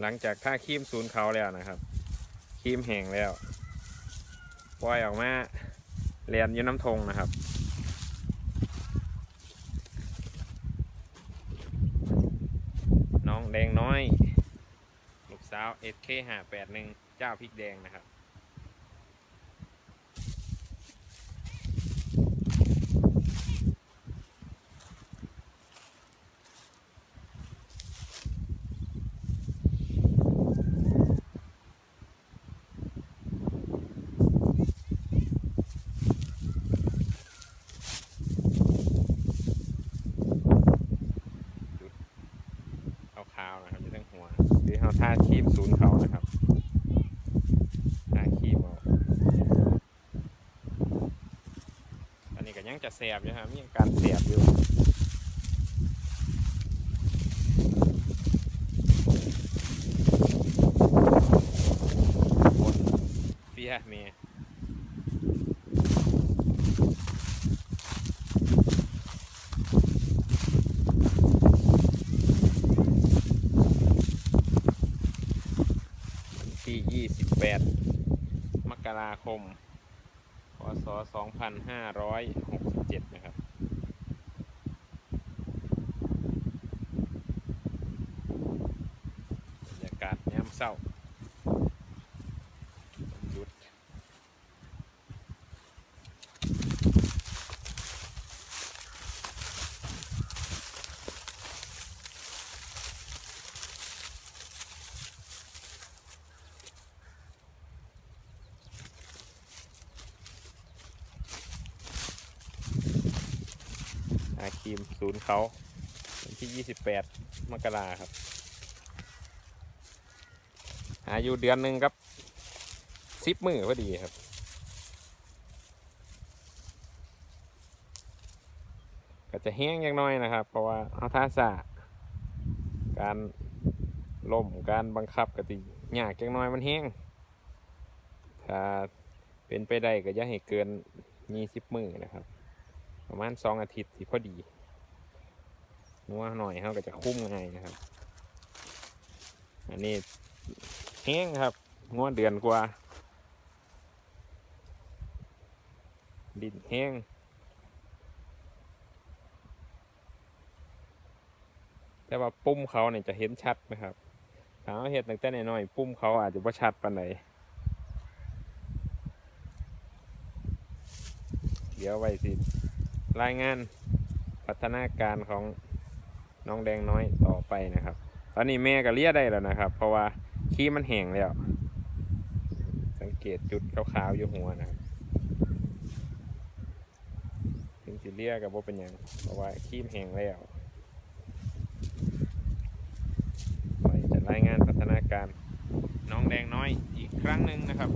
หลังจากท่าครีมศูนย์เขาแล้วนะครับครีมแห้งแล้วปล่อยออกมาเรียนอยูน้ำทงนะครับ น้องแดงน้อย ลูกสาว SK 5 8 1เจ้าพริกแดงนะครับ ขาวๆนะครับอยู่ทั้งหัวหรือเอาท่าคีบศูนย์เขานะครับทาคีบอ,อันนี้ก็ยังจะแสบอยู่ครับมีการแสบอยู่เฟียเมีย ที่ 28 มกราคม พศ 2567 นะครับ บรรยากาศยามเศร้าวันหยุด อาครีมศูนย์เขาวันที่ 28 มกราครับ หาอยู่เดือนหนึ่งครับสิบมือพอดีครับ ก็จะแห้งอย่างน้อยนะครับ เพราะว่าเอาท่าสะการล่มการบังคับกติยากจังน้อยมันแห้งถ้าเป็นไปได้ก็อย่าให้เกินยี่สิบมือนะครับ ประมาณสองอาทิตย์สิพอดี นัวหน่อยเขาก็จะคุ้มง่ายนะครับ อันนี้แห้งครับงวดเดือนกว่า ดินแห้งแต่ว่าปุ่มเขาเนี่ยจะเห็นชัดนะครับถ้าเราเห็ดตั้งแต่น้อยๆปุ่มเขาอาจจะว่าชัดปานใดเดี๋ยวไว้สิรายงานพัฒนาการของ น้องแดงน้อยต่อไปนะครับ ตอนนี้แม่ก็เลี้ยได้แล้วนะครับ เพราะว่าขี้มันแห้งแล้ว สังเกตจุดขาวๆอยู่หัวนะครับถึงสิเลี้ยกับว่าเป็นยังเพราะว่าขี้มแห้งแล้วไปจะรายงานพัฒนาการน้องแดงน้อยอีกครั้งหนึ่งนะครับ